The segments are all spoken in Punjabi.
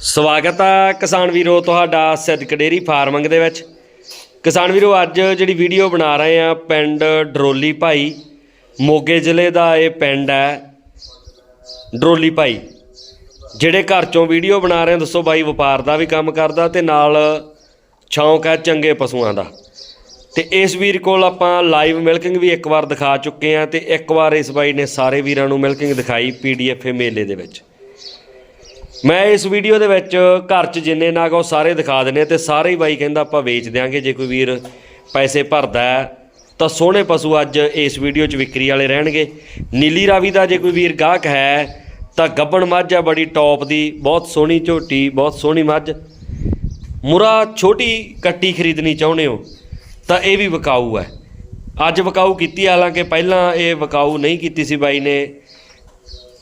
ਸਵਾਗਤ ਆ ਕਿਸਾਨ ਵੀਰੋ ਤੁਹਾਡਾ ਸਿੱਧਕ ਡੇਰੀ ਫਾਰਮਿੰਗ ਦੇ ਵਿੱਚ। ਕਿਸਾਨ ਵੀਰੋ, ਅੱਜ ਜਿਹੜੀ ਵੀਡੀਓ ਬਣਾ ਰਹੇ ਆ ਪਿੰਡ ਡਰੋਲੀ ਭਾਈ, ਮੋਗੇ ਜ਼ਿਲ੍ਹੇ ਦਾ ਇਹ ਪਿੰਡ ਹੈ ਡਰੋਲੀ ਭਾਈ। ਜਿਹੜੇ ਘਰ ਚੋਂ ਵੀਡੀਓ ਬਣਾ ਰਹੇ ਆ, ਦੱਸੋ ਬਾਈ, ਵਪਾਰ ਦਾ ਵੀ ਕੰਮ ਕਰਦਾ ਤੇ ਨਾਲ ਸ਼ੌਂਕ ਹੈ ਚੰਗੇ ਪਸ਼ੂਆਂ ਦਾ। ਤੇ ਇਸ ਵੀਰ ਕੋਲ ਆਪਾਂ ਲਾਈਵ ਮਿਲਕਿੰਗ ਵੀ ਇੱਕ ਵਾਰ ਦਿਖਾ ਚੁੱਕੇ ਆ ਤੇ ਇੱਕ ਵਾਰ ਇਸ ਬਾਈ ਨੇ ਸਾਰੇ ਵੀਰਾਂ ਨੂੰ ਮਿਲਕਿੰਗ ਦਿਖਾਈ ਪੀਡੀਐਫ ਮੇਲੇ ਦੇ ਵਿੱਚ। ਮੈਂ ਇਸ ਵੀਡੀਓ ਦੇ ਵਿੱਚ ਘਰ 'ਚ ਜਿੰਨੇ ਨਾਗ ਆ, ਉਹ ਸਾਰੇ ਦਿਖਾ ਦਿੰਨੇ ਆ ਤੇ ਸਾਰੇ ਹੀ ਬਾਈ ਕਹਿੰਦਾ ਆਪਾਂ ਵੇਚ ਦਿਆਂਗੇ, ਜੇ ਕੋਈ ਵੀਰ ਪੈਸੇ ਭਰਦਾ ਤਾਂ ਸੋਹਣੇ ਪਸ਼ੂ ਅੱਜ ਇਸ ਵੀਡੀਓ 'ਚ ਵਿਕਰੀ ਵਾਲੇ ਰਹਿਣਗੇ। ਨੀਲੀ ਰਾਵੀ ਦਾ ਜੇ ਕੋਈ ਵੀਰ ਗਾਹਕ ਹੈ, ਤਾਂ ਗੱਬਣ ਮੱਝ ਆ ਬੜੀ ਟੌਪ ਦੀ, ਬਹੁਤ ਸੋਹਣੀ ਝੋਟੀ, ਬਹੁਤ ਸੋਹਣੀ ਮੱਝ। ਮੁਰਾ ਛੋਟੀ ਕੱਟੀ ਖਰੀਦਣੀ ਚਾਹੁੰਦੇ ਹੋ, ਤਾਂ ਇਹ ਵੀ ਵਿਕਾਊ ਹੈ। ਅੱਜ ਵਿਕਾਊ ਕੀਤੀ, ਹਾਲਾਂਕਿ ਪਹਿਲਾਂ ਇਹ ਵਿਕਾਊ ਨਹੀਂ ਕੀਤੀ ਸੀ ਬਾਈ ਨੇ।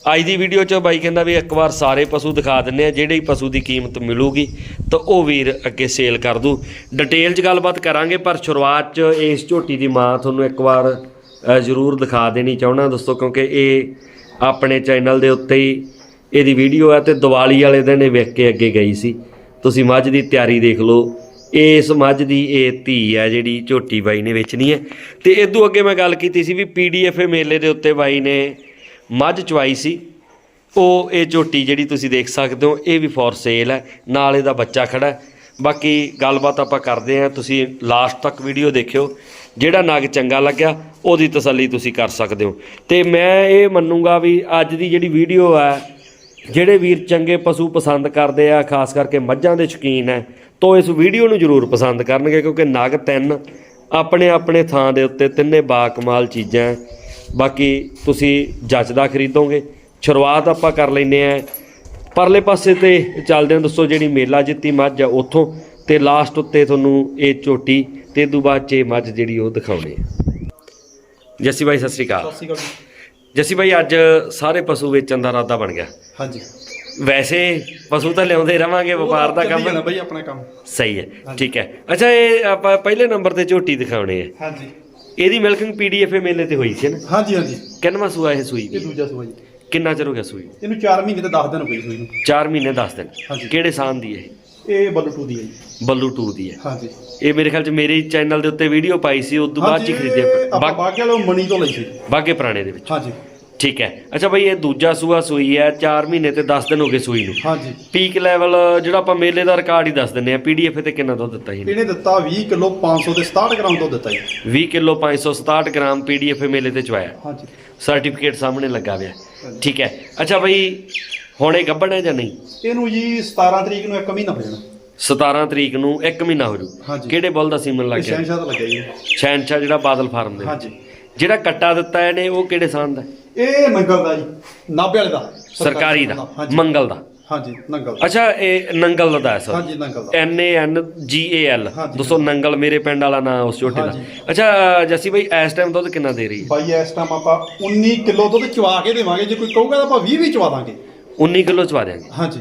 ਅੱਜ ਦੀ ਵੀਡੀਓ 'ਚ ਬਾਈ ਕਹਿੰਦਾ ਵੀ ਇੱਕ ਵਾਰ ਸਾਰੇ ਪਸ਼ੂ ਦਿਖਾ ਦਿੰਨੇ ਆ, ਜਿਹੜੇ ਪਸ਼ੂ ਦੀ ਕੀਮਤ ਮਿਲੂਗੀ, ਤਾਂ ਉਹ ਵੀਰ ਅੱਗੇ ਸੇਲ ਕਰ ਦੂ। ਡਿਟੇਲ 'ਚ ਗੱਲਬਾਤ ਕਰਾਂਗੇ, ਪਰ ਸ਼ੁਰੂਆਤ 'ਚ ਇਸ ਝੋਟੀ ਦੀ ਮਾਂ ਤੁਹਾਨੂੰ ਇੱਕ ਵਾਰ ਜ਼ਰੂਰ ਦਿਖਾ ਦੇਣੀ ਚਾਹੁੰਦਾ। ਦੋਸਤੋ, ਕਿਉਂਕਿ ਇਹ ਆਪਣੇ ਚੈਨਲ ਦੇ ਉੱਤੇ ਹੀ ਇਹਦੀ ਵੀਡੀਓ ਹੈ ਤੇ ਦੀਵਾਲੀ ਵਾਲੇ ਦਿਨ ਇਹ ਵੇਖ ਕੇ ਅੱਗੇ ਗਈ ਸੀ। ਤੁਸੀਂ ਮੱਝ ਦੀ ਤਿਆਰੀ ਦੇਖ ਲਓ। ਇਸ ਮੱਝ ਦੀ ਇਹ ਧੀ ਹੈ ਜਿਹੜੀ ਝੋਟੀ ਬਾਈ ਨੇ ਵੇਚਣੀ ਹੈ। ਤੇ ਇਦੋਂ ਅੱਗੇ ਮੈਂ ਗੱਲ ਕੀਤੀ ਸੀ ਵੀ ਪੀਡੀਐਫ ਮੇਲੇ ਦੇ ਉੱਤੇ ਬਾਈ ਨੇ ਮੱਝ ਚਵਾਈ ਸੀ। ਉਹ ਇਹ ਝੋਟੀ ਜਿਹੜੀ ਤੁਸੀਂ ਦੇਖ ਸਕਦੇ ਹੋ, ਇਹ ਵੀ ਫੋਰ ਸੇਲ ਹੈ। ਨਾਲ ਇਹਦਾ ਬੱਚਾ ਖੜਾ ਹੈ। ਬਾਕੀ ਗੱਲਬਾਤ ਆਪਾਂ ਕਰਦੇ ਹਾਂ। ਤੁਸੀਂ ਲਾਸਟ ਤੱਕ ਵੀਡੀਓ ਦੇਖਿਓ। ਜਿਹੜਾ ਨਗ ਚੰਗਾ ਲੱਗਿਆ, ਉਹਦੀ ਤਸੱਲੀ ਤੁਸੀਂ ਕਰ ਸਕਦੇ ਹੋ। ਤੇ ਮੈਂ ਇਹ ਮੰਨੂਗਾ ਵੀ ਅੱਜ ਦੀ ਜਿਹੜੀ ਵੀਡੀਓ ਹੈ, ਜਿਹੜੇ ਵੀਰ ਚੰਗੇ ਪਸ਼ੂ ਪਸੰਦ ਕਰਦੇ ਆ, ਖਾਸ ਕਰਕੇ ਮੱਝਾਂ ਦੇ ਸ਼ੌਕੀਨ ਹੈ, ਤਾਂ ਇਸ ਵੀਡੀਓ ਨੂੰ ਜ਼ਰੂਰ ਪਸੰਦ ਕਰਨਗੇ, ਕਿਉਂਕਿ ਨਗ ਤਿੰਨ ਆਪਣੇ ਆਪਣੇ ਥਾਂ ਦੇ ਉੱਤੇ ਤਿੰਨੇ ਬਾਕਮਾਲ ਚੀਜ਼ਾਂ ਬਾਕੀ ਤੁਸੀਂ ਜੱਜਦਾ ਖਰੀਦੋਗੇ। ਸ਼ੁਰੂਆਤ ਆਪਾਂ ਕਰ ਲੈਨੇ ਆ ਪਰਲੇ ਪਾਸੇ ਤੇ ਚੱਲਦੇ ਹਾਂ। ਦੋਸਤੋ ਜਿਹੜੀ ਮੇਲਾ ਜਿੱਤੀ ਮੱਝ ਆ ਉੱਥੋਂ ਤੇ ਲਾਸਟ ਉੱਤੇ ਤੁਹਾਨੂੰ ਇਹ ਝੋਟੀ ਤੇ ਤੋਂ ਬਾਅਦ ਚ ਇਹ ਮੱਝ ਜਿਹੜੀ ਉਹ ਦਿਖਾਉਣੀ ਹੈ ਜੱਸੀ ਬਾਈ ਸਤਿ ਸ੍ਰੀ ਅਕਾਲ। ਸਤਿ ਸ਼੍ਰੀ ਅਕਾਲ ਜੀ। ਜੱਸੀ ਬਾਈ ਅੱਜ ਸਾਰੇ ਪਸ਼ੂ ਵੇਚਣ ਦਾ ਇਰਾਦਾ ਬਣ ਗਿਆ। ਹਾਂਜੀ। ਵੈਸੇ ਪਸ਼ੂ ਤਾਂ ਲਿਆਉਂਦੇ ਰਵਾਂਗੇ ਵਪਾਰ ਦਾ ਕੰਮ। ਬਾਈ ਆਪਣਾ ਕੰਮ। ਸਹੀ ਹੈ ਠੀਕ ਹੈ। ਅੱਛਾ ਇਹ ਆਪਾਂ ਪਹਿਲੇ ਨੰਬਰ ਤੇ ਝੋਟੀ ਦਿਖਾਉਣੇ ਆ ਹਾਂਜੀ। ਇਹਦੀ ਮਿਲਕਿੰਗ ਪੀਡੀਐਫ ਮੇਲੇ ਤੇ ਹੋਈ ਸੀ ਨਾ? ਹਾਂਜੀ ਹਾਂਜੀ। ਕਿੰਨਵਾਂ ਸੂਆ ਇਹ ਸੂਈ ਇਹ ਦੀ ਦੂਜਾ ਸੂਆ ਜੀ। ਕਿੰਨਾ ਚਿਰ ਹੋ ਗਿਆ ਸੂਈ? ਇਹਨੂੰ 4 ਮਹੀਨੇ ਤੇ 10 ਦਿਨ ਹੋ ਗਏ ਸੂਈ ਨੂੰ। 4 ਮਹੀਨੇ 10 ਦਿਨ। ਹਾਂਜੀ। ਕਿਹੜੇ ਸਾਲ ਦੀ ਇਹ? ਇਹ ਬੱਲੂ ਟੂ ਦੀ ਹੈ ਜੀ। ਬੱਲੂ 2 ਦੀ ਹੈ। ਹਾਂਜੀ। ਇਹ ਮੇਰੇ ਖਿਆਲ ਚ ਮੇਰੇ ਚੈਨਲ ਦੇ ਉੱਤੇ ਵੀਡੀਓ ਪਾਈ ਸੀ ਉਸ ਤੋਂ ਬਾਅਦ ਚ ਹੀ ਖਰੀਦਿਆ। ਆਪਾਂ ਬਾਗ- ਬਾਗੇ ਵਾਲੋਂ ਮਣੀ ਤੋਂ ਲਈ ਸੀ। ਬਾਗੇ ਪੁਰਾਣੇ ਦੇ ਵਿੱਚ। ਹਾਂਜੀ। ਠੀਕ ਹੈ। ਅੱਛਾ ਬਈ ਇਹ ਦੂਜਾ ਸੂਆ ਸੂਈ ਹੈ 4 ਮਹੀਨੇ ਤੇ 10 ਦਿਨ ਹੋ ਗਏ ਸੂਈ ਨੂੰ। ਹਾਂਜੀ। ਪੀਕ ਲੈਵਲ ਜਿਹੜਾ ਆਪਾਂ ਮੇਲੇ ਦਾ ਰਿਕਾਰਡ ਹੀ ਦੱਸ ਦਿੰਨੇ ਆ ਪੀਡੀਐਫ ਤੇ ਕਿੰਨਾ ਦੁੱਧ ਦਿੱਤਾ ਸੀ ਇਹਨੇ? ਦਿੱਤਾ 20 ਕਿਲੋ 500 ਤੇ 67 ਗ੍ਰਾਮ ਤੋਂ ਦਿੱਤਾ ਜੀ। 20 ਕਿਲੋ 567 ਗ੍ਰਾਮ ਪੀਡੀਐਫ ਮੇਲੇ ਤੇ ਚਵਾਇਆ। ਹਾਂਜੀ। ਸਰਟੀਫਿਕੇਟ ਸਾਹਮਣੇ ਲੱਗਾ ਹੋਇਆ। ਠੀਕ ਹੈ। ਅੱਛਾ ਬਈ ਹੁਣ ਇਹ ਗੱਭਣ ਹੈ ਜਾਂ ਨਹੀਂ? ਇਹਨੂੰ ਜੀ 17 ਤਰੀਕ ਨੂੰ ਇੱਕ ਮਹੀਨਾ ਹੋ ਜਾਣਾ। 17 ਤਰੀਕ ਨੂੰ 1 ਮਹੀਨਾ ਹੋ ਜੂ। ਕਿਹੜੇ ਬੁੱਲ ਦਾ ਸੀਮਨ ਲੱਗ ਗਿਆ? ਸ਼ਹਿਨਸ਼ਾਹ ਦਾ ਲੱਗਿਆ ਜੀ। ਸ਼ੈਨਸ਼ਾ ਜਿਹੜਾ ਬਾਦਲ ਫਾਰਮ ਦੇ। ਹਾਂਜੀ। ਜਿਹੜਾ ਕੱਟਾ ਦਿੱਤਾ ਇਹਨੇ ਉਹ ਕਿਹੜੇ ਸਾਨ ਦਾ ਇਹ ਨੰਗਲ ਦਾ ਜੀ। ਨਾਭੇ ਵਾਲੇ ਦਾ। ਸਰਕਾਰੀ ਦਾ ਹਾਂਜੀ ਮੰਗਲ ਦਾ। ਹਾਂਜੀ ਨੰਗਲ ਦਾ। ਅੱਛਾ ਇਹ ਨੰਗਲ ਦਾ ਹੈ ਸਰ। ਹਾਂਜੀ ਨੰਗਲ ਦਾ। ਐਨ ਏ ਐਨ ਜੀ ਏ ਐਲ ਹਾਂਜੀ। ਦੋਸਤੋ ਨੰਗਲ ਮੇਰੇ ਪਿੰਡ ਵਾਲਾ ਨਾਂ ਉਸ ਝੋਟੇ ਦਾ। ਹਾਂਜੀ। ਅੱਛਾ ਜੱਸੀ ਬਈ ਇਸ ਟਾਈਮ ਦੁੱਧ ਕਿੰਨਾ ਦੇ ਰਹੀ ਹੈ? ਬਾਈ ਇਸ ਟਾਈਮ ਆਪਾਂ 19 ਕਿਲੋ ਦੁੱਧ ਚਵਾ ਕੇ ਦੇਵਾਂਗੇ। ਜੇ ਕੋਈ ਕਹੂਗਾ ਤਾਂ ਆਪਾਂ 20 ਵੀ ਚਵਾ ਦਾਂਗੇ। 19 ਕਿਲੋ ਚਵਾ ਦਿਆਂਗੇ। ਹਾਂਜੀ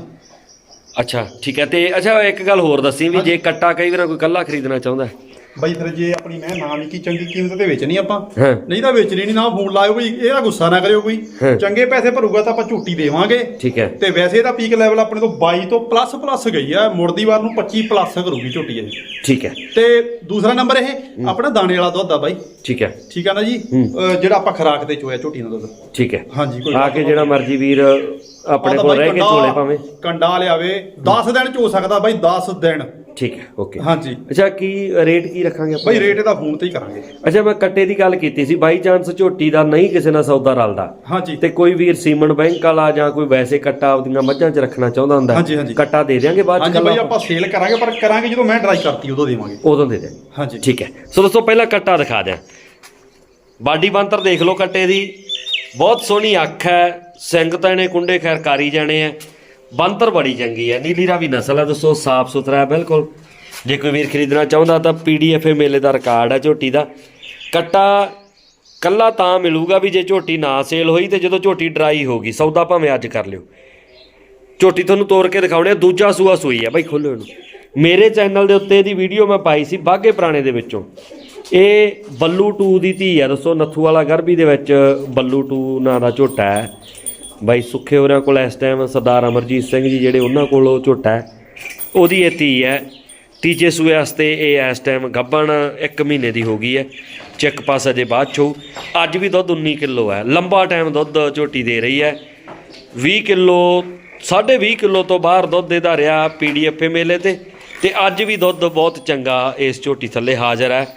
ਅੱਛਾ ਠੀਕ ਹੈ। ਤੇ ਅੱਛਾ ਇੱਕ ਗੱਲ ਹੋਰ ਦੱਸੀ ਵੀ ਜੇ ਕੱਟਾ ਕਈ ਵਾਰ ਕੋਈ ਕੱਲਾ ਖਰੀਦਣਾ ਚਾਹੁੰਦਾ ਹੈ ਬਾਈ ਫਿਰ ਜੇ ਆਪਣੀ ਮੈਂ ਨਾ ਵੀ ਕੀ ਚੰਗੀ ਕੀਮਤ ਤੇ ਵੇਚਣੀ ਆਪਾਂ ਹਾਂ। ਨਹੀਂ ਤਾਂ ਵੇਚਣੀ ਨਹੀਂ ਨਾ ਫੋਨ ਲਾਇਓ ਬਈ ਇਹਦਾ ਗੁੱਸਾ ਨਾ ਕਰਿਓ ਕੋਈ। ਹਾਂ। ਚੰਗੇ ਪੈਸੇ ਭਰੂਗਾ ਤਾਂ ਆਪਾਂ ਝੂਟੀ ਦੇਵਾਂਗੇ। ਠੀਕ ਹੈ। ਤੇ ਵੈਸੇ ਇਹਦਾ ਪੀਕ ਲੈਵਲ ਆਪਣੇ ਤੋਂ 22 ਤੋਂ ਪਲੱਸ ਪਲੱਸ ਗਈ ਆ ਮੁੜਦੀ ਵਾਰ ਨੂੰ 25 ਪਲੱਸ ਕਰੂਗੀ ਝੂਟੀ ਇਹ। ਠੀਕ ਹੈ। ਤੇ ਦੂਸਰਾ ਨੰਬਰ ਇਹ ਆਪਣਾ ਦਾਣੇ ਵਾਲਾ ਦੁੱਧ ਆ ਬਾਈ। ਠੀਕ ਹੈ। ਠੀਕ ਆ ਨਾ ਜੀ। ਅਹ ਜਿਹੜਾ ਆਪਾਂ ਖਰਾਕ ਤੇ ਚੋਇਆ ਝੂਟੀ ਦਾ ਦੁੱਧ। ਠੀਕ ਹੈ। ਹਾਂਜੀ ਕੋਈ ਆ ਕੇ ਜਿਹੜਾ ਮਰਜ਼ੀ ਵੀਰ ਆਪਣੇ ਆਹ ਤਾਂ ਕੋਲ ਬਾਈ ਰਹਿ ਕੇ ਕੰਡਾ- ਝੋਲੇ ਭਾਵੇਂ ਕੰਡਾ ਲਿਆਵੇ। 10 ਦਿਨ ਚੋ ਸਕਦਾ ਬਾਈ 10 ਦਿਨ। ਠੀਕ ਹੈ ਓਕੇ ਹਾਂਜੀ। ਅੱਛਾ ਕੀ ਰੇਟ ਕੀ ਰੱਖਾਂਗੇ ਆਪਾਂ? ਬਾਈ ਰੇਟ ਇਹਦਾ ਫੋਨ ਤੇ ਹੀ ਕਰਾਂਗੇ। ਅੱਛਾ ਮੈਂ ਕੱਟੇ ਦੀ ਗੱਲ ਕੀਤੀ ਸੀ। ਬਾਈ ਚਾਂਸ ਝੋਟੀ ਦਾ ਨਹੀਂ ਕਿਸੇ ਨਾਲ ਸੌਦਾ ਰਲਦਾ। ਹਾਂਜੀ। ਤੇ ਕੋਈ ਵੀਰ ਸੀਮਨ ਬੈਂਕ ਵਾਲਾ ਜਾਂ ਕੋਈ ਵੈਸੇ ਕੱਟਾ ਆਪਦੀਆਂ ਮੱਝਾਂ 'ਚ ਰੱਖਣਾ ਚਾਹੁੰਦਾ ਹੁੰਦਾ ਹਾਂਜੀ, ਹਾਂਜੀ। ਕੱਟਾ ਦੇ ਦਿਆਂਗੇ ਬਾਅਦ 'ਚ ਹਾਂਜੀ ਬਾਈ ਆਪਾਂ ਸੇਲ ਕਰਾਂਗੇ ਪਰ ਕਰਾਂਗੇ ਜਦੋਂ ਮੈਂ ਡਰਾਈ ਕਰਤੀ ਉਦੋਂ ਦੇਵਾਂਗੇ। ਉਦੋਂ ਦੇ ਦਿਆਂਗੇ। ਹਾਂਜੀ। ਠੀਕ ਹੈ। ਸੋ ਦੋਸਤੋ ਪਹਿਲਾਂ ਕੱਟਾ ਦਿਖਾ ਦਿਆਂ। ਬਾਡੀ ਬੰਤਰ ਦੇਖ ਲਓ ਕੱਟੇ ਦੀ। ਬਹੁਤ ਸੋਹਣੀ ਅੱਖ ਹੈ। ਸਿੰਘ ਤਾਂ ਇਹਨੇ ਕੁੰਡੇ ਖੈਰ ਕਾਰੀ ਜਾਣੇ ਆ। ਬੰਤਰ ਬੜੀ ਚੰਗੀ ਹੈ ਨੀਲੀ ਰਾਵੀ ਨਸਲ ਹੈ ਦੋਸਤੋ ਸਾਫ਼ ਸੁਥਰਾ ਹੈ ਬਿਲਕੁਲ। ਜੇ ਕੋਈ ਵੀਰ ਖਰੀਦਣਾ ਚਾਹੁੰਦਾ ਤਾਂ ਪੀਡੀਐਫ ਮੇਲੇ ਦਾ ਰਿਕਾਰਡ ਹੈ ਝੋਟੀ ਦਾ। ਕੱਟਾ ਕੱਲਾ ਤਾਂ ਮਿਲੂਗਾ ਵੀ ਜੇ ਝੋਟੀ ਨਾ ਸੇਲ ਹੋਈ ਤੇ ਜਦੋਂ ਝੋਟੀ ਡਰਾਈ ਹੋਗੀ ਸੌਦਾ ਭਾਵੇਂ ਅੱਜ ਕਰ ਲਿਓ। ਝੋਟੀ ਤੁਹਾਨੂੰ ਤੋੜ ਕੇ ਦਿਖਾਉਣੇ ਦੂਜਾ ਸੂਆ ਸੂਈ ਹੈ ਬਾਈ ਖੋਲੋ ਇਹਨੂੰ। ਮੇਰੇ ਚੈਨਲ ਦੇ ਉੱਤੇ ਇਹਦੀ ਵੀਡੀਓ ਮੈਂ ਪਾਈ ਸੀ ਬਾਗੇ ਪੁਰਾਣੇ ਦੇ ਵਿੱਚੋਂ। ਇਹ ਬੱਲੂ 2 ਦੀ ਧੀ ਹੈ ਦੱਸੋ, ਨੱਥੂ ਵਾਲਾ ਗਰਭੀ ਦੇ ਵਿੱਚ ਬੱਲੂ 2 ਨਾਂ ਦਾ ਝੋਟਾ ਹੈ। ਬਾਈ ਸੁੱਖੇ ਹੋਰਾਂ ਕੋਲ ਇਸ ਟਾਈਮ ਸਰਦਾਰ ਅਮਰਜੀਤ ਸਿੰਘ ਜੀ ਜਿਹੜੇ ਉਹਨਾਂ ਕੋਲ ਉਹ ਝੋਟਾ ਹੈ। ਉਹਦੀ ਇਹ ਧੀ ਹੈ। ਤੀਜੇ ਸੂਏ ਵਾਸਤੇ ਇਹ ਇਸ ਟਾਈਮ ਗੱਭਣ 1 ਮਹੀਨੇ ਦੀ ਹੋ ਗਈ ਹੈ। ਚੈੱਕ ਪਾਸ ਅਜੇ ਬਾਅਦ ਚੋਂ। ਅੱਜ ਵੀ ਦੁੱਧ 19 ਕਿਲੋ ਹੈ। ਲੰਬਾ ਟਾਈਮ ਦੁੱਧ ਝੋਟੀ ਦੇ ਰਹੀ ਹੈ। 20 ਕਿਲੋ 20.5 ਕਿਲੋ ਤੋਂ ਬਾਹਰ ਦੁੱਧ ਇਹਦਾ ਰਿਹਾ ਪੀਡੀਐਫ ਮੇਲੇ ਤੇ। ਤੇ ਅੱਜ ਵੀ ਦੁੱਧ ਬਹੁਤ ਚੰਗਾ ਇਸ ਝੋਟੀ ਥੱਲੇ ਹਾਜ਼ਰ ਹੈ।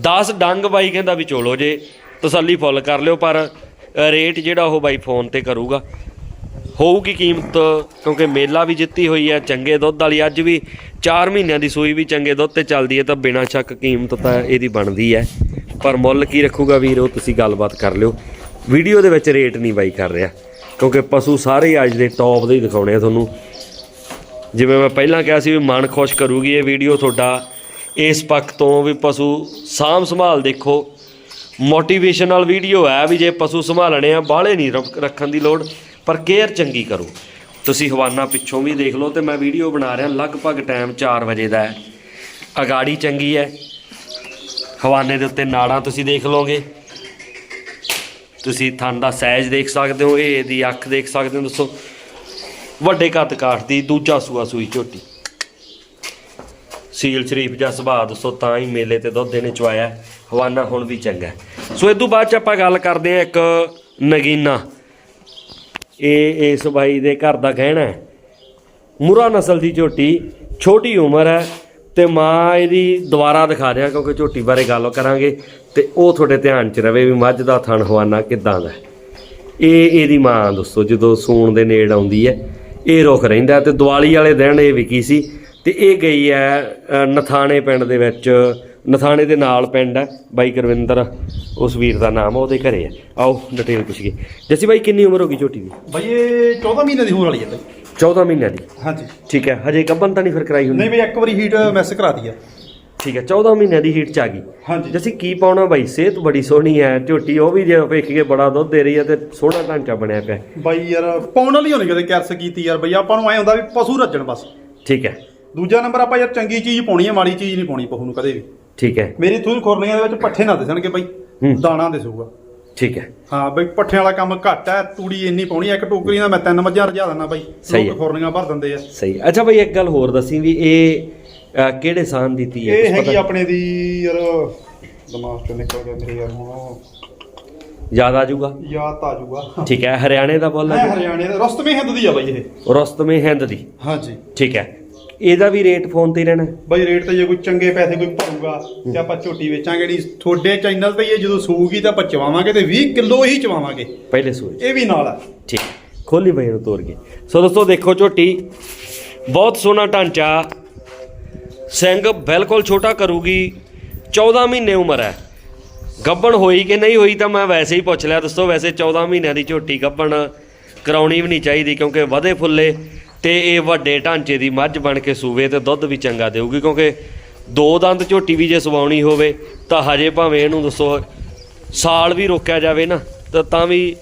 10 ਡੰਗ ਬਾਈ ਕਹਿੰਦਾ ਵੀ ਚੋਲੋ ਜੇ। ਤਸੱਲੀ ਫੁੱਲ ਕਰ ਲਿਓ ਪਰ ਰੇਟ ਜਿਹੜਾ ਉਹ ਬਾਈ ਫੋਨ ਤੇ ਕਰੂਗਾ। ਹੋਊਗੀ ਕੀਮਤ, ਕਿਉਂਕਿ ਮੇਲਾ ਵੀ ਜਿੱਤੀ ਹੋਈ ਹੈ, ਚੰਗੇ ਦੁੱਧ ਵਾਲੀ। ਅੱਜ ਵੀ 4 ਮਹੀਨਿਆਂ ਦੀ ਸੂਈ ਵੀ ਚੰਗੇ ਦੁੱਧ ਤੇ ਚੱਲਦੀ ਹੈ, ਤਾਂ ਬਿਨਾਂ ਸ਼ੱਕ ਕੀਮਤ ਤਾਂ ਇਹਦੀ ਬਣਦੀ ਹੈ। ਪਰ ਮੁੱਲ ਕੀ ਰੱਖੂਗਾ ਵੀਰ ਉਹ ਤੁਸੀਂ ਗੱਲਬਾਤ ਕਰ ਲਿਓ। ਵੀਡੀਓ ਦੇ ਵਿੱਚ ਰੇਟ ਨਹੀਂ ਬਾਈ ਕਰ ਰਿਹਾ, ਕਿਉਂਕਿ ਪਸ਼ੂ ਸਾਰੇ ਅੱਜ ਦੇ ਟੌਪ ਦੇ ਹੀ ਦਿਖਾਉਣੇ ਆ ਤੁਹਾਨੂੰ। ਜਿਵੇਂ ਮੈਂ ਪਹਿਲਾਂ ਕਿਹਾ ਸੀ ਵੀ ਮਨ ਖੁਸ਼ ਕਰੂਗੀ ਇਹ ਵੀਡੀਓ ਤੁਹਾਡਾ। ਇਸ ਪੱਖ ਤੋਂ ਵੀ ਪਸ਼ੂ ਸਾਂਭ ਸੰਭਾਲ ਦੇਖੋ। ਮੋਟੀਵੇਸ਼ਨਲ ਵੀਡੀਓ ਹੈ ਵੀ ਜੇ ਪਸ਼ੂ ਸੰਭਾਲਣੇ ਆ, ਬਾਹਲੇ ਨਹੀਂ ਰੱਖ- ਰੱਖਣ ਦੀ ਲੋੜ, ਪਰ ਕੇਅਰ ਚੰਗੀ ਕਰੋ। ਤੁਸੀਂ ਹਵਾਨਾ ਪਿੱਛੋਂ ਵੀ ਦੇਖ ਲਓ ਤੇ ਮੈਂ ਵੀਡੀਓ ਬਣਾ ਰਿਹਾ, ਲਗਭਗ ਟਾਈਮ 4 ਵਜੇ ਦਾ ਹੈ। ਅਗਾੜੀ ਚੰਗੀ ਹੈ। ਹਵਾਨੇ ਦੇ ਉੱਤੇ ਨਾੜਾਂ ਤੁਸੀਂ ਦੇਖ ਲਓਗੇ। ਤੁਸੀਂ ਥਣ ਦਾ ਸਾਈਜ਼ ਦੇਖ ਸਕਦੇ ਹੋ, ਇਹ ਇਹਦੀ ਅੱਖ ਦੇਖ ਸਕਦੇ ਹੋ, ਦੱਸੋ। ਵੱਡੇ ਕੱਦ ਕਾਠ ਦੀ, ਦੂਜਾ ਸੂਆ ਸੂਈ ਝੋਟੀ। ਸੀਲ ਸ਼ਰੀਫ ਜਾਂ ਸੁਭਾਅ, ਦੱਸੋ ਤਾਂ ਹੀ ਮੇਲੇ ਤੇ ਦੁੱਧ ਇਹਨੇ ਚਵਾਇਆ ਹਵਾਨਾ ਹੁਣ ਵੀ ਚੰਗਾ ਸੋ ਇਹ ਤੋਂ ਬਾਅਦ ਚ ਆਪਾਂ ਗੱਲ ਕਰਦੇ ਹਾਂ ਇੱਕ ਨਗੀਨਾ। ਇਹ ਇਸ ਬਾਈ ਦੇ ਘਰ ਦਾ ਗਹਿਣਾ ਹੈ। ਮੁਰਾ ਨਸਲ ਦੀ ਝੋਟੀ, ਛੋਟੀ ਉਮਰ ਹੈ ਤੇ ਮਾਂ ਇਹਦੀ ਦੁਬਾਰਾ ਦਿਖਾ ਰਿਹਾ ਕਿਉਂਕਿ ਝੋਟੀ ਬਾਰੇ ਗੱਲ ਕਰਾਂਗੇ ਤੇ ਉਹ ਤੁਹਾਡੇ ਧਿਆਨ 'ਚ ਰਵੇ ਵੀ ਮੱਝ ਦਾ ਥਣ ਹਵਾਨਾ ਕਿੱਦਾਂ ਦਾ ਇਹ ਇਹਦੀ ਮਾਂ ਦੋਸਤੋ ਜਦੋਂ ਸੂਣ ਦੇ ਨੇੜ ਆਉਂਦੀ ਹੈ, ਇਹ ਰੁਕ ਰਹਿੰਦਾ ਤੇ ਦੀਵਾਲੀ ਵਾਲੇ ਦਿਨ ਇਹ ਵਿਕੀ ਸੀ ਤੇ ਇਹ ਗਈ ਹੈ ਨਥਾਣੇ ਪਿੰਡ ਦੇ ਵਿੱਚ ਨਥਾਣੇ ਦੇ ਨਾਲ ਪਿੰਡ ਹੈ ਬਾਈ ਗੁਰਵਿੰਦਰ ਉਸ ਵੀਰ ਦਾ ਨਾਮ ਆ, ਉਹਦੇ ਘਰੇ ਹੈ। ਆਓ ਡਿਟੇਲ ਪੁੱਛੀਏ। ਜੱਸੀ ਬਾਈ ਕਿੰਨੀ ਉਮਰ ਹੋ ਗਈ ਝੋਟੀ ਦੀ? ਬਈ ਇਹ 14 ਮਹੀਨੇ ਦੀ ਹੋਣ ਵਾਲੀ ਹੈ ਬਈ। 14 ਮਹੀਨਿਆਂ ਦੀ? ਹਾਂਜੀ। ਠੀਕ ਹੈ ਹਜੇ ਗੱਬਨ ਤਾਂ ਨਹੀਂ ਫਿਰ ਕਰਾਈ ਹੁੰਦੀ? ਨਹੀਂ ਬਈ ਇੱਕ ਵਾਰੀ ਹੀਟ ਮਿਸ ਕਰਾਤੀ ਆ ਠੀਕ ਹੈ 14 ਮਹੀਨਿਆਂ ਦੀ ਹੀਟ ਚ ਆ ਗਈ। ਹਾਂਜੀ। ਜੱਸੀ ਕੀ ਪਾਉਣਾ ਬਾਈ? ਸਿਹਤ ਬੜੀ ਸੋਹਣੀ ਹੈ ਝੋਟੀ ਉਹ ਵੀ ਜੇ ਵੇਖੀਏ ਬੜਾ ਦੁੱਧ ਦੇ ਰਹੀ ਹੈ ਤੇ ਸੋਹਣਾ ਢਾਂਚਾ ਬਣਿਆ ਪਿਆ। ਬਾਈ ਯਾਰ ਪਾਉਣ ਵਾਲੀ ਹੋਣੀ ਕਦੇ ਕੈਰਸ ਕੀਤੀ ਯਾਰ ਬਈ ਆਪਾਂ ਨੂੰ ਐ ਹੁੰਦਾ ਵੀ ਪਸ਼ੂ ਰੱਜਣ ਬਸ। ਠੀਕ ਹੈ। ਦੂਜਾ ਨੰਬਰ ਆਪਾਂ ਯਾਰ ਚੰਗੀ ਚੀਜ਼ ਪਾਉਣੀ ਹੈ ਮਾੜੀ ਚੀਜ਼ ਨਹੀਂ ਪਾਉਣੀ ਪਸ਼ੂ ਨੂੰ ਕਦੇ ਵੀ। ਠੀਕ ਹੈ। ਮੇਰੀ ਥੂਨ ਖੁਰਨੀਆਂ ਦੇ ਵਿੱਚ ਪੱਠੇ ਨਾ ਦਿਸਣਗੇ ਬਈ। ਦਾਣਾ ਦਿਸੂਗਾ। ਠੀਕ ਹੈ। ਹਾਂ ਬਈ ਪੱਠਿਆਂ ਵਾਲਾ ਕੰਮ ਘੱਟ ਹੈ ਤੂੜੀ ਇੰਨੀ ਪਾਉਣੀ ਹੈ ਇੱਕ ਟੋਕਰੀ ਨਾਲ ਮੈਂ ਤਿੰਨ ਮੱਝਾਂ ਰਜਾ ਦਿੰਦਾ ਬਾਈ। ਲੋਕ ਖੁਰਨੀਆਂ ਭਰ ਦਿੰਦੇ ਆ। ਸਹੀ ਅੱਛਾ ਬਾਈ ਇੱਕ ਗੱਲ ਹੋਰ ਦੱਸੀ ਵੀ ਇਹ ਕਿਹੜੇ ਸਾਨ ਦਿੱਤੀ ਹੈ ਇਹ ਹੈਗੀ? ਆਪਣੇ ਦੀ ਯਾਰ ਦਿਮਾਗ ਚੋਂ ਨਿਕਲ ਗਿਆ ਮੇਰੇ ਯਾਰ ਹੁਣ। ਯਾਦ ਆ ਜਾਊਗਾ? ਯਾਦ ਆ ਜਾਊਗਾ। ਠੀਕ ਹੈ ਹਰਿਆਣੇ ਦਾ ਬੋਲ ਹੈ ਹਰਿਆਣੇ ਦਾ ਰਸਤਮੇ ਹਿੰਦ ਦੀ ਆ ਬਾਈ ਇਹ। ਰਸਤਮੇ ਹਿੰਦ ਦੀ। ਹਾਂਜੀ। ਠੀਕ ਹੈ। ਇਹਦਾ ਵੀ ਰੇਟ ਫੋਨ ਤੇ ਹੀ ਰਹਿਣਾ। ਹੈ? ਬਾਈ ਰੇਟ ਤੇ ਜੇ ਕੋਈ ਚੰਗੇ ਪੈਸੇ ਕੋਈ ਭਰੂਗਾ ਤੇ ਆਪਾਂ ਝੋਟੀ ਵੇਚਾਂਗੇ ਨਹੀਂ ਤੁਹਾਡੇ ਚੈਨਲ ਤੇ ਇਹ ਜਦੋਂ ਸੂਗੀ ਤਾਂ ਆਪਾਂ ਚਵਾਵਾਂਗੇ ਤੇ 20 ਕਿਲੋ ਹੀ ਚਵਾਵਾਂਗੇ। ਪਹਿਲੇ ਸੂਏ ਇਹ ਵੀ ਨਾਲ ਆ। ਠੀਕ। ਖੋਲੀ ਬਈ ਨੂੰ ਤੋੜ ਕੇ। ਸੋ ਦੋਸਤੋ ਦੇਖੋ ਝੋਟੀ। ਬਹੁਤ ਸੋਹਣਾ ਢਾਂਚਾ। ਸਿੰਘ ਬਿਲਕੁਲ ਛੋਟਾ ਕਰੂਗੀ। 14 ਮਹੀਨੇ ਉਮਰ ਹੈ। ਗੱਬਣ ਹੋਈ ਕਿ ਨਹੀਂ ਹੋਈ ਤਾਂ ਮੈਂ ਵੈਸੇ ਹੀ ਪੁੱਛ ਲਿਆ ਦੋਸਤੋ ਵੈਸੇ 14 ਮਹੀਨਿਆਂ ਦੀ ਝੋਟੀ ਗੱਬਣ ਕਰਾਉਣੀ ਵੀ ਨਹੀਂ ਚਾਹੀਦੀ ਕਿਉਂਕਿ ਵਧੇ ਫੁੱਲੇ। ਤੇ ਇਹ ਵੱਡੇ ਢਾਂਚੇ ਦੀ ਮੱਝ ਬਣ ਕੇ ਸੂਵੇ ਤੇ ਦੁੱਧ ਵੀ ਚੰਗਾ ਦੇਊਗੀ ਕਿਉਂਕਿ ਦੋ ਦੰਦ ਝੋਟੀ ਵੀ ਜੇ ਸਵਾਉਣੀ ਹੋਵੇ ਤਾਂ ਹਜੇ ਭਾਵੇਂ ਇਹਨੂੰ ਦੱਸੋ ਸਾਲ ਵੀ ਰੋਕਿਆ ਜਾਵੇ ਨਾ ਤਾਂ ਤਾਂ ਵੀ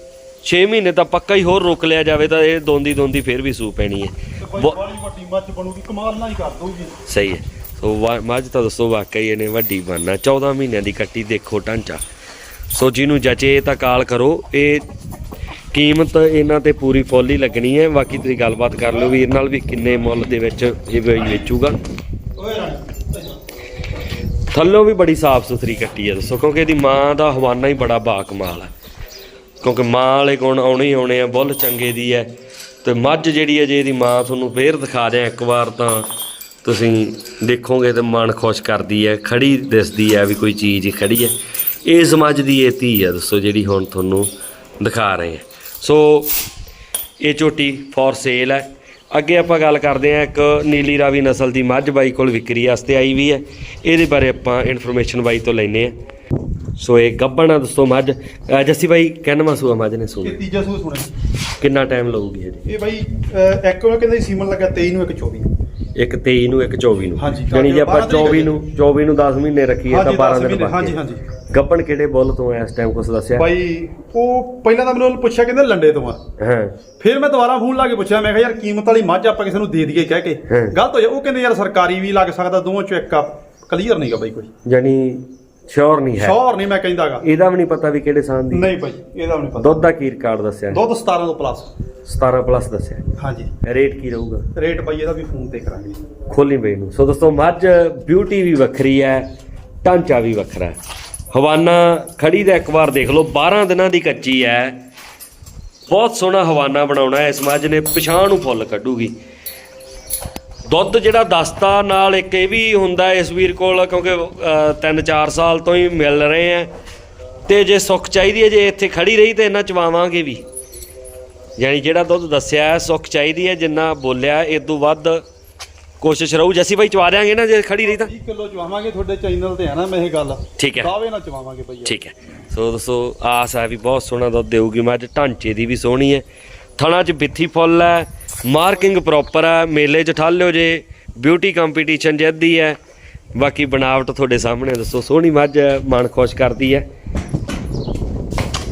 6 ਮਹੀਨੇ ਤਾਂ ਪੱਕਾ ਹੀ ਹੋਰ ਰੋਕ ਲਿਆ ਜਾਵੇ ਤਾਂ ਇਹ ਦੋਂਦੀ ਦੋਂਦੀ ਫਿਰ ਵੀ ਸੂ ਪੈਣੀ ਹੈ। ਬਹੁ- ਬਾਲੀ ਵੱਡੀ ਮੱਝ ਬਣੂਗੀ ਕਮਾਲ ਨਾਲ ਹੀ ਕਰ ਦਊਗੀ। ਸਹੀ ਹੈ। ਸੋ ਮੱਝ ਤਾਂ ਦੱਸੋ ਵਾਕਈ ਇਹਨੇ ਵੱਡੀ ਬਣਨਾ। 14 ਮਹੀਨਿਆਂ ਦੀ ਕੱਟੀ ਦੇਖੋ ਢਾਂਚਾ। ਸੋ ਜਿਹਨੂੰ ਜਚੇ ਤਾਂ ਕਾਲ ਕਰੋ ਇਹ ਕੀਮਤ ਇਹਨਾਂ ਤੇ ਪੂਰੀ ਫੁੱਲ ਹੀ ਲੱਗਣੀ ਹੈ। ਬਾਕੀ ਤੁਸੀਂ ਗੱਲਬਾਤ ਕਰ ਲਿਓ ਵੀਰ ਨਾਲ ਵੀ ਕਿੰਨੇ ਮੁੱਲ ਦੇ ਵਿੱਚ ਇਹ ਵੇਚੂਗਾ। ਥੱਲੋਂ ਵੀ ਬੜੀ ਸਾਫ਼ ਸੁਥਰੀ ਕੱਟੀ ਹੈ ਦੱਸੋ, ਕਿਉਂਕਿ ਇਹਦੀ ਮਾਂ ਦਾ ਹਵਾਨਾ ਹੀ ਬੜਾ ਬਾ ਕਮਾਲ ਹੈ। ਕਿਉਂਕਿ ਮਾਂ ਵਾਲੇ ਗੁਣ ਆਉਣੇ ਹੀ ਆਉਣੇ ਆ, ਬੁੱਲ ਚੰਗੇ ਦੀ ਹੈ। ਤੇ ਮੱਝ ਜਿਹੜੀ ਹੈ, ਜੇ ਇਹਦੀ ਮਾਂ ਤੁਹਾਨੂੰ ਫੇਰ ਦਿਖਾ ਦਿਆਂ ਇੱਕ ਵਾਰ ਤਾਂ ਤੁਸੀਂ ਦੇਖੋਗੇ ਤੇ ਮਨ ਖੁਸ਼ ਕਰਦੀ ਹੈ, ਖੜੀ ਦਿਸਦੀ ਹੈ ਵੀ ਕੋਈ ਚੀਜ਼ ਹੀ ਖੜੀ ਹੈ। ਇਸ ਮੱਝ ਦੀ ਇਹ ਧੀ ਹੈ, ਦੱਸੋ ਜਿਹੜੀ ਹੁਣ ਤੁਹਾਨੂੰ ਦਿਖਾ ਰਹੇ ਹਾਂ। ਸੋ ਇਹ ਝੋਟੀ ਫॉर ਸੇਲ ਹੈ। ਅੱਗੇ ਆਪਾਂ ਗੱਲ ਕਰਦੇ ਹਾਂ ਇੱਕ ਨੀਲੀ ਰਾਵੀ ਨਸਲ ਦੀ ਮੱਝ ਬਾਈ ਕੋਲ ਵਿਕਰੀ ਵਾਸਤੇ ਆਈ ਵੀ ਹੈ। ਇਹਦੇ ਬਾਰੇ ਆਪਾਂ ਇਨਫੋਰਮੇਸ਼ਨ ਬਾਈ ਤੋਂ ਲੈਨੇ ਆ ਸੋ ਇਹ ਗੱਬਣ ਆ ਦੋਸਤੋ ਮੱਝ। ਜੱਸੀ ਬਾਈ ਕਹਿਣਾ ਸੂਆ ਮੱਝ ਨੇ ਸੂ ਇਹ ਤੀਜਾ ਸੂਹ ਸੁਣਿਆ। ਕਿੰਨਾ ਟਾਈਮ ਲਊਗੀ ਇਹਦੀ? ਇਹ ਬਾਈ ਇੱਕ ਉਹ ਕਹਿੰਦੇ ਸੀਮਨ ਲੱਗਾ 23 ਨੂੰ ਇੱਕ 24 ਨੂੰ ਇੱਕ 23 ਨੂੰ ਇੱਕ 24 ਨੂੰ। ਹਾਂਜੀ, ਯਾਨੀ ਜੇ ਆਪਾਂ 12 ਤਰੀਕ 24 ਨੂੰ 24 ਨੂੰ 10 ਮਹੀਨੇ ਰੱਖੀਏ ਤਾਂ ਹਾਂਜੀ, 12 ਦਸ ਦਿਨ ਮਹੀਨੇ, ਬਾਕੀ ਹਾਂਜੀ, ਹੈ। ਹਾਂਜੀ। ਗੱਬਣ ਕਿਹੜੇ ਬੁੱਲ ਤੋਂ ਹੈ ਇਸ ਟਾਈਮ ਕੁਛ ਦੱਸਿਆ? ਬਾਈ ਉਹ ਪਹਿਲਾਂ ਤਾਂ ਮੈਨੂੰ ਉਹਨੂੰ ਪੁੱਛਿਆ ਕਹਿੰਦੇ ਲੰਡੇ ਤੋਂ ਆ। ਹਾਂ। ਫਿਰ ਮੈਂ ਦੁਬਾਰਾ ਫੋਨ ਲਾ ਕੇ ਪੁੱਛਿਆ ਮੈਂ ਕਿਹਾ ਯਾਰ ਕੀਮਤ ਵਾਲੀ ਮੱਝ ਆਪਾਂ ਕਿਸੇ ਨੂੰ ਦੇ ਦਈਏ ਕਹਿ ਕੇ। ਹਾਂ। ਗਲਤ ਹੋਇਆ ਉਹ ਕਹਿੰਦੇ ਯਾਰ ਸਰਕਾਰੀ ਵੀ ਲੱਗ ਸਕਦਾ ਦੋਵਾਂ ਚੋਂ ਇੱਕ ਆ। ਕਲੀਅਰ ਨਹੀਂਗਾ ਬਾਈ ਕੋਈ। ਯਾਨੀ ਸ਼ੋਰ ਨਹੀਂ ਹੈ। ਸ਼ੋਰ ਨਹੀਂ ਮੈਂ ਕਹਿੰਦਾਗਾ ਇਹਦਾ ਵੀ ਨਹੀਂ ਪਤਾ ਵੀ ਕਿਹੜੇ ਸਾਲ ਦੀ ਨਹੀਂ ਭਾਈ ਇਹਦਾ ਵੀ ਨਹੀਂ ਪਤਾ। ਦੁੱਧ ਦਾ ਕੀ ਰਿਕਾਰਡ ਦੱਸਿਆ? ਦੁੱਧ 17 ਤੋਂ ਪਲੱਸ 17 ਪਲੱਸ ਦੱਸਿਆ। ਹਾਂਜੀ। ਰੇਟ ਕੀ ਰਹੂਗਾ? ਰੇਟ ਭਾਈ ਇਹਦਾ ਵੀ ਫੋਨ ਤੇ ਕਰਾਂਗੇ। ਖੋਲੀ ਬਈ ਨੂੰ ਸੋ ਦੋਸਤੋ ਮੱਝ ਬਿਊਟੀ ਵੀ ਵੱਖਰੀ ਹੈ ਢਾਂਚਾ ਵੀ ਵੱਖਰਾ ਹੈ। ਹਵਾਨਾ ਖੜੀ ਦਾ ਇੱਕ ਵਾਰ ਦੇਖ ਲਓ 12 ਦਿਨਾਂ ਦੀ ਕੱਚੀ ਹੈ। ਬਹੁਤ ਸੋਹਣਾ ਹਵਾਨਾ ਬਣਾਉਣਾ ਹੈ। ਇਸ ਮੱਝ ਨੇ ਪਛਾਣ ਨੂੰ ਫੁੱਲ ਕੱਢੂਗੀ। ਦੁੱਧ ਜਿਹੜਾ ਦਸਤਾ ਨਾਲ ਇੱਕ ਇਹ ਵੀ ਹੁੰਦਾ ਇਸ ਵੀਰ ਕੋਲ ਕਿਉਂਕਿ 3-4 ਸਾਲ ਤੋਂ ਹੀ ਮਿਲ ਰਹੇ ਆ ਤੇ ਜੇ ਸੁੱਖ ਚਾਹੀਦੀ ਹੈ ਜੇ ਇੱਥੇ ਖੜੀ ਰਹੀ ਤੇ ਇਹਨਾਂ ਚਵਾਵਾਂਗੇ ਵੀ। ਯਾਨੀ ਜਿਹੜਾ ਦੁੱਧ ਦੱਸਿਆ ਹੈ, ਸੁੱਖ ਚਾਹੀਦੀ ਹੈ ਜਿੰਨਾ ਬੋਲਿਆ ਇਹ ਤੋਂ ਵੱਧ ਕੋਸ਼ਿਸ਼ ਰਹੂ। ਜੱਸੀ ਭਾਈ ਚਵਾ ਦਿਆਂਗੇ ਨਾ ਜੇ ਖੜੀ ਰਹੀ ਤਾਂ? 20 ਕਿਲੋ ਚਵਾਵਾਂਗੇ ਤੁਹਾਡੇ ਚੈਨਲ ਤੇ ਆ ਨਾ ਮੈਂ ਇਹ ਗੱਲ। ਠੀਕ ਹੈ। ਦਾਅਵੇ ਨਾਲ ਚਵਾਵਾਂਗੇ ਭਾਈ ਠੀਕ ਹੈ। ਸੋ ਦੋਸਤੋ ਆਸ ਹੈ ਵੀ ਬਹੁਤ ਸੋਹਣਾ ਦੁੱਧ ਦੇਊਗੀ। ਮੱਝ ਢਾਂਚੇ ਦੀ ਵੀ ਸੋਹਣੀ ਹੈ। ਥਣਾ 'ਚ ਬਿੱਥੀ ਫੁੱਲ ਹੈ ਮਾਰਕਿੰਗ ਪ੍ਰੋਪਰ ਹੈ ਮੇਲੇ 'ਚ ਠਾਲਿਓ ਜੇ ਬਿਊਟੀ ਕੰਪੀਟੀਸ਼ਨ ਜਿੱਤਦੀ ਹੈ। ਬਾਕੀ ਬਣਾਵਟ ਤੁਹਾਡੇ ਸਾਹਮਣੇ ਦੱਸੋ ਸੋਹਣੀ ਮੱਝ ਹੈ, ਮਨ ਖੁਸ਼ ਕਰਦੀ ਹੈ।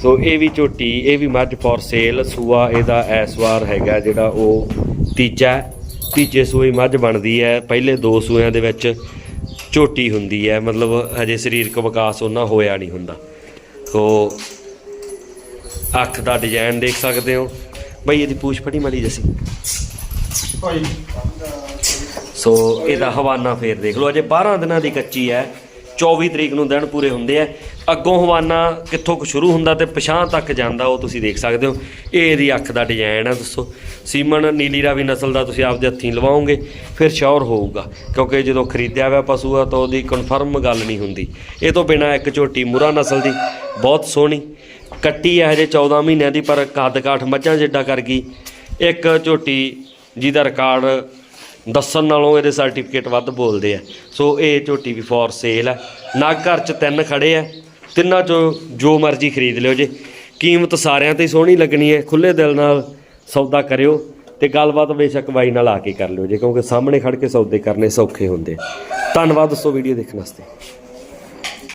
ਸੋ ਇਹ ਵੀ ਝੋਟੀ ਇਹ ਵੀ ਮੱਝ ਫॉर ਸੇਲ ਸੂਆ ਇਹਦਾ ਇਸ ਵਾਰ ਹੈਗਾ ਜਿਹੜਾ ਉਹ ਤੀਜਾ ਹੈ। ਤੀਜੇ ਸੂਏ ਮੱਝ ਬਣਦੀ ਹੈ। ਪਹਿਲੇ ਦੋ ਸੂਇਆਂ ਦੇ ਵਿੱਚ ਝੋਟੀ ਹੁੰਦੀ ਹੈ ਮਤਲਬ ਹਜੇ ਸਰੀਰਕ ਵਿਕਾਸ ਉਹਨਾਂ ਹੋਇਆ ਨਹੀਂ ਹੁੰਦਾ। ਸੋ ਅੱਖ ਦਾ ਡਿਜ਼ਾਈਨ ਦੇਖ ਸਕਦੇ ਹੋ। ਬਈ ਇਹਦੀ ਪੂਛ ਫੜੀ ਮਲੀ ਜਸੀ। ਭਾਈ। ਸੋ ਇਹਦਾ ਹਵਾਨਾ ਫੇਰ ਦੇਖ ਲਓ ਅਜੇ 12 ਦਿਨਾਂ ਦੀ ਕੱਚੀ ਹੈ। 24 ਤਰੀਕ ਨੂੰ ਦਿਨ ਪੂਰੇ ਹੁੰਦੇ ਆ। ਅੱਗੋਂ ਹਵਾਨਾ ਕਿੱਥੋਂ ਕੁ ਸ਼ੁਰੂ ਹੁੰਦਾ ਤੇ ਪਛਾਂ ਤੱਕ ਜਾਂਦਾ ਉਹ ਤੁਸੀਂ ਦੇਖ ਸਕਦੇ ਹੋ। ਇਹ ਇਹਦੀ ਅੱਖ ਦਾ ਡਿਜ਼ਾਈਨ ਹੈ ਦੱਸੋ। ਸੀਮਨ ਨੀਲੀ ਰਾਵੀ ਨਸਲ ਦਾ ਤੁਸੀਂ ਆਪਦੇ ਹੱਥੀਂ ਲਵਾਓਗੇ ਫਿਰ ਸ਼ੋਰ ਹੋਊਗਾ। ਕਿਉਂਕਿ ਜਦੋਂ ਖਰੀਦਿਆ ਹੋਇਆ ਪਸ਼ੂ ਆ ਤਾਂ ਉਹਦੀ ਕਨਫਰਮ ਗੱਲ ਨਹੀਂ ਹੁੰਦੀ। ਇਹ ਤੋਂ ਬਿਨਾ ਇੱਕ ਝੋਟੀ ਮੁਰਾ ਨਸਲ ਦੀ ਬਹੁਤ ਸੋਹਣੀ। ਕੱਟੀ ਹੈ ਹਜੇ 14 ਮਹੀਨਿਆਂ ਦੀ, ਪਰ ਕੱਦ ਕਾਠ ਮੱਝਾਂ ਜਿੱਡਾ ਕਰ ਗਈ। ਇੱਕ ਝੋਟੀ ਜਿਹਦਾ ਰਿਕਾਰਡ ਦੱਸਣ ਨਾਲੋਂ ਇਹਦੇ ਸਰਟੀਫਿਕੇਟ ਵੱਧ ਬੋਲਦੇ ਆ। ਸੋ ਇਹ ਝੋਟੀ ਵੀ ਫੋਰ ਸੇਲ ਹੈ ਨਗ ਘਰ ਚ ਤਿੰਨ ਖੜੇ ਆ। ਤਿੰਨਾਂ ਚੋਂ ਜੋ ਮਰਜ਼ੀ ਖਰੀਦ ਲਿਓ ਜੇ। ਕੀਮਤ ਸਾਰਿਆਂ ਤੇ ਸੋਹਣੀ ਲੱਗਣੀ ਹੈ। ਖੁੱਲੇ ਦਿਲ ਨਾਲ ਸੌਦਾ ਕਰਿਓ ਤੇ ਗੱਲਬਾਤ ਬੇਸ਼ੱਕ ਬਾਈ ਨਾਲ ਆ ਕੇ ਕਰ ਲਿਓ ਜੇ, ਕਿਉਂਕਿ ਸਾਹਮਣੇ ਖੜ ਕੇ ਸੌਦੇ ਕਰਨੇ ਸੌਖੇ ਹੁੰਦੇ ਧੰਨਵਾਦ ਦੋਸਤੋ ਵੀਡੀਓ ਦੇਖਣ ਵਾਸਤੇ।